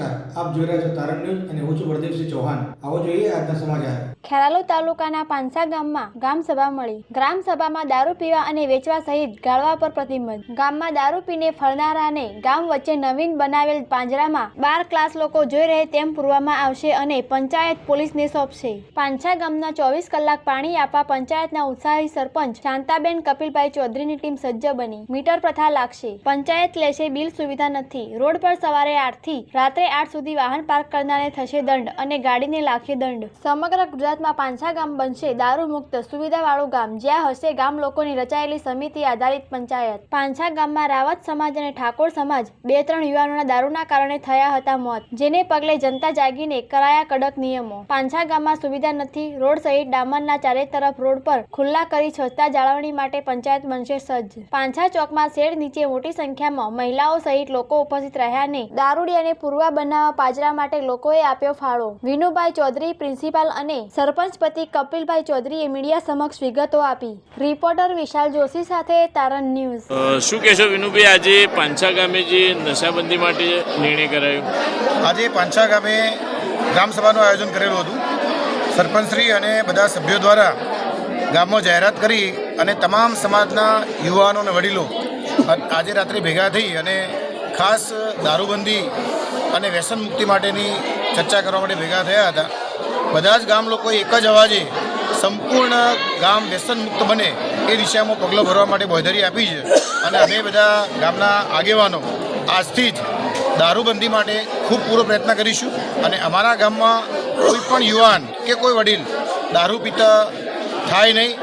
નમસ્કાર, આપ જોઈ રહ્યા છો તારણ ન્યૂઝ અને હું છું પ્રદીપસિંહ ચૌહાણ. આવો જોઈએ આજના સમાચાર. ખેરાલુ તાલુકાના પાંસા ગામમાં ગ્રામ મળી. ગ્રામ સભામાં દારૂ પીવા અને વેચવા સહિત ગાળવા પર પ્રતિબંધ. ગામમાં દારૂ પીને ફરનારાને ગામ વચ્ચે નવીન બનાવેલ પાંજરામાં બાર ક્લાસ લોકો જોઈ રહે તેમ પૂરવામાં આવશે અને પંચાયત પોલીસને સોંપશે. પાંછા ગામના ચોવીસ કલાક પાણી આપવા પંચાયતના ઉત્સાહી સરપંચ શાંતાબેન કપિલભાઈ ચૌધરીની ટીમ સજ્જ બની. મીટર પ્રથા લાગશે. પંચાયત લેશે બિલ સુવિધા નથી. રોડ પર સવારે આઠથી રાત્રે આઠ સુધી વાહન પાર્ક કરનારને થશે દંડ અને ગાડીને લાખે દંડ. સમગ્ર ગુજરાતમાં પાંછા ગામ બનશે. દારૂ મુક્ત સુવિધાવાળું ગામ, જ્યાં હશે ગામ લોકોની રચાયેલી સમિતિ આધારિત પંચાયત. પાંછા ગામમાં રાવત સમાજ અને ઠાકોર સમાજ બે ત્રણ યુવાનોના દારૂના કારણે થયા હતા મોત, જેને પગલે જનતા જાગીને કરાયા કડક નિયમો. પાંછા ગામમાં સુવિધા નથી, રોડ સહિત ડામરના ચારે તરફ રોડ પર ખુલ્લા કરી સ્વચ્છતા જાળવણી માટે પંચાયત બનશે સજ્જ. પાંછા ચોકમાં શેડ નીચે મોટી સંખ્યામાં મહિલાઓ સહિત લોકો ઉપસ્થિત રહ્યા ને દારૂડી અને પૂર્વા બનાવવા પાજરા માટે લોકોએ આપ્યો ફાળો. વિનુભાઈ ચૌધરી પ્રિન્સિપાલ અને સરપંચ પતિ કપિલભાઈ ચૌધરીએ મીડિયા સમક્ષ વિગતો આપી. રિપોર્ટર વિશાલ જોશી સાથે તારણ ન્યૂઝ. શું કહેશો વિનુભાઈ? આજે પાંચા ગામે જે નશાબંધી માટે નિર્ણય કરાયો? આજે પાંચા ગામે ગ્રામસભાનું આયોજન કરેલું હતું. સરપંચશ્રી અને બધા સભ્યો દ્વારા ગામમાં જાહેરાત કરી અને તમામ સમાજના યુવાનો અને વડીલો આજે રાત્રે ભેગા થઈ અને ખાસ દારૂબંધી અને વ્યસન મુક્તિ માટેની ચર્ચા કરવા માટે ભેગા થયા હતા. બધા જ ગામ લોકો એક જ અવાજે સંપૂર્ણ ગામ વ્યસન મુક્ત બને એ દિશામાં પગલાં ભરવા માટે બોયધરી આપી છે. અને અમે બધા ગામના આગેવાનો આજથી જ દારૂબંધી માટે ખૂબ પૂરો પ્રયત્ન કરીશું. અને અમારા ગામમાં કોઈ પણ યુવાન કે કોઈ વડીલ દારૂ પીતા થાય નહીં.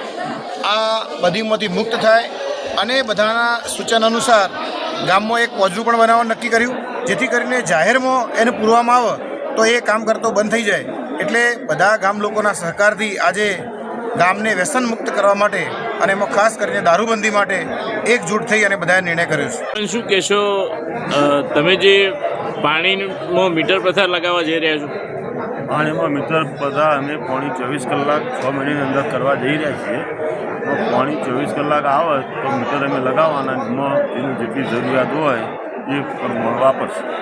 આ બધીમાંથી મુક્ત થાય. અને બધાના સૂચન અનુસાર ગામમાં એક પોજરું પણ બનાવવાનું નક્કી કર્યું. જેથી કરીને જાહેરમાં એને પૂરવામાં આવે તો એ કામ કરતો બંધ થઈ જાય. એટલે બધા ગામ લોકોના સહકારથી આજે ગામને વ્યસન મુક્ત કરવા માટે અને એમાં ખાસ કરીને દારૂબંધી માટે એકજૂટ થઈ અને બધાએ નિર્ણય કર્યો છે. શું કહેશો તમે જે પાણીમાં મીટર પ્રથા લગાવવા જઈ રહ્યા છો પાણીમાં મિત્ર બધા અમે પોણી ચોવીસ કલાક છ મહિનાની અંદર કરવા જઈ રહ્યા છીએ. પાણી ચોવીસ કલાક આવે તો મિત્ર અમે લગાવવાના, એમાં એની જેટલી જરૂરિયાત હોય એ મળવા વાપરશું.